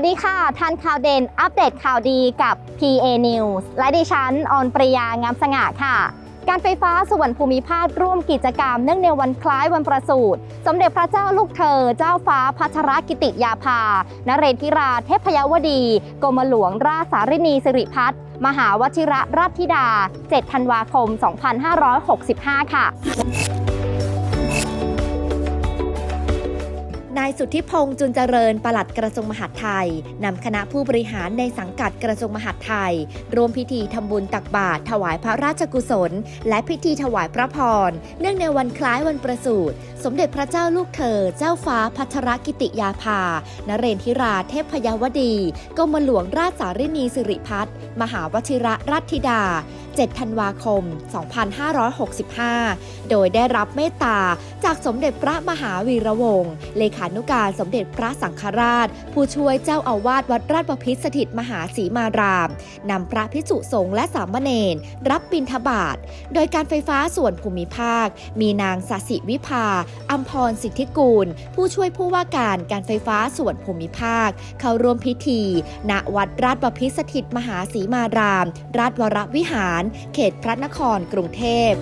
วัสดีค่ะ ทันข่าวเด่น อัปเดตข่าวดีกับ PA News และดิฉัน ออนปริยางามสง่าค่ะ การไฟฟ้าส่วนภูมิภาคร่วมกิจกรรมเนื่องในวันคล้ายวันประสูติ สมเด็จพระเจ้าลูกเธอ เจ้าฟ้าพัชรกิติยาภานเรศธิราเทพยวดี กรมหลวงราชสารินีสิริพัฒน์มหาวชิระราชธิดา 7 ธันวาคม 2565 ค่ะายสุทธิพงษ์จุนเจริญปลัดกระทรวงมหาดไทยนำคณะผู้บริหารในสังกัดกระทรวงมหาดไทยร่วมพิธีทำบุญตักบาตรถวายพระราชกุศล และพิธีถวายพระพร เนื่องในวันคล้ายวันประสูติสมเด็จพระเจ้าลูกเธอ เจ้าฟ้าพัชรกิติยาภา นเรนทิราเทพยวดีกรมหลวงราชสารินีสิริพัฒน์มหาวชิระราชธิดา 7 ธันวาคม 2565 โดยได้รับเมตตาจากสมเด็จพระมหาวีระวงศ์เลขานุการสมเด็จพระสังฆราช ผู้ช่วยเจ้าอาวาสวัดราชบพิตรสถิตมหาศรีมารามนำพระพิสุสงฆ์และสามเณรรับบิณฑบาต โดยการไฟฟ้าส่วนภูมิภาค มีนางสสิวิภาอัมพรสิทธิกูล ผู้ช่วยผู้ว่าการการไฟฟ้าส่วนภูมิภาค เข้าร่วมพิธี ณวัดราชบพิตรสถิตมหาศรีมาราม ราชวรวิหารเขตพระนครกรุงเทพ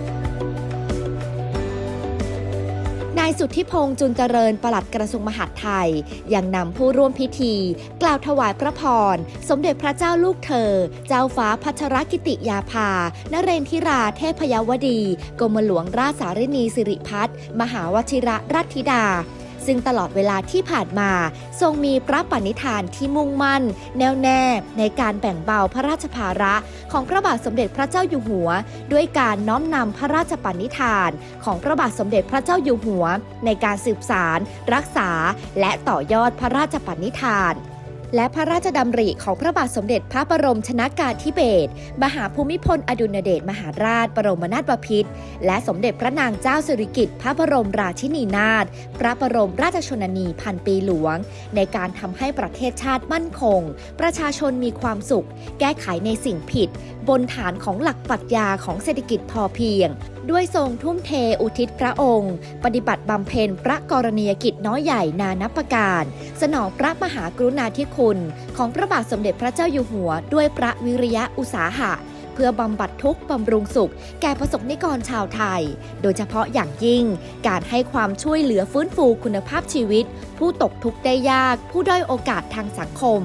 นายสุทธิพงษ์จุนเจริญปลัดกระทรวงมหาดไทย ยังนำผู้ร่วมพิธี กล่าวถวายพระพร สมเด็จพระเจ้าลูกเธอ เจ้าฟ้าพัชรกิติยาภานเรนทิราเทพยวดี กรมหลวงราชสารินีสิริพัฒน์มหาวชิระราชธิดา ซึ่งตลอดเวลาที่ผ่านมา ทรงมีพระปณิธานที่มุ่งมั่น แน่วแน่ ในการแบ่งเบาพระราชภาระ ของพระบาทสมเด็จพระเจ้าอยู่หัว ด้วยการน้อมนำพระราชปณิธาน ของพระบาทสมเด็จพระเจ้าอยู่หัว ในการสืบสาร รักษา และต่อยอดพระราชปณิธาน และพระราชดำริของพระบาทสมเด็จพระบรมชนากาธิเบศรมหาภูมิพลอดุลยเดชมหาราช บรมนาถบพิตรและสมเด็จพระนางเจ้าสิริกิติ์พระบรมราชินีนาถพระบรมราชชนนีพันปีหลวง ในการทำให้ประเทศชาติมั่นคง ประชาชนมีความสุข แก้ไขในสิ่งผิด บนฐานของหลักปรัชญาของเศรษฐกิจพอเพียงด้วยทรงทุ่มเทอุทิศพระองค์ ปฏิบัติบำเพ็ญพระกรณียกิจน้อยใหญ่นานับประการ สนองพระมหากรุณาธิคุณ ของพระบาทสมเด็จพระเจ้าอยู่หัว ด้วยพระวิริยะอุตสาหะ เพื่อบำบัดทุกข์บำรุงสุข แก่ประสบนิกรชาวไทย โดยเฉพาะอย่างยิ่ง การให้ความช่วยเหลือฟื้นฟูคุณภาพชีวิต ผู้ตกทุกข์ได้ยาก ผู้ด้อยโอกาสทางสังคม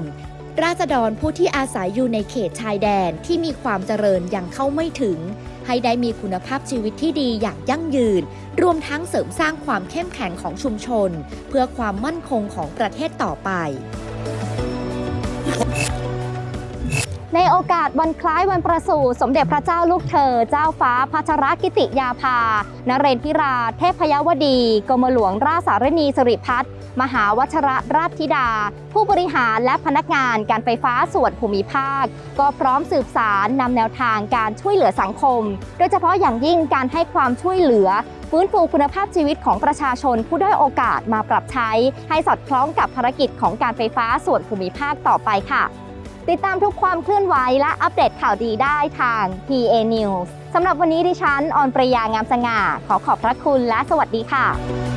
ราษฎรผู้ที่อาศัยอยู่ในเขตชายแดนที่มีความเจริญยังเข้าไม่ถึง ให้ได้มีคุณภาพชีวิตที่ดีอย่างยั่งยืน รวมทั้งเสริมสร้างความเข้มแข็งของชุมชน เพื่อความมั่นคงของประเทศต่อไป ในโอกาสวันคล้ายวันประสูติสมเด็จพระเจ้าลูกเธอ เจ้าฟ้าพัชรกิติยาภานเรนทิราเทพยวดีกรมหลวงราชสารนีสิริพัฒน์มหาวชระราชธิดา ผู้บริหารและพนักงานการไฟฟ้าส่วนภูมิภาค ก็พร้อมสืบสารนำแนวทางการช่วยเหลือสังคม โดยเฉพาะอย่างยิ่งการให้ความช่วยเหลือ ฟื้นฟูคุณภาพชีวิตของประชาชนผู้ด้อยโอกาสมาปรับใช้ ให้สอดคล้องกับภารกิจของการไฟฟ้าส่วนภูมิภาคต่อไปค่ะ ติดตามทุกความเคลื่อนไหวและอัปเดตข่าวดีได้ทาง PA News สำหรับวันนี้ดิฉันออนประยางามสง่า ขอขอบพระคุณและสวัสดีค่ะ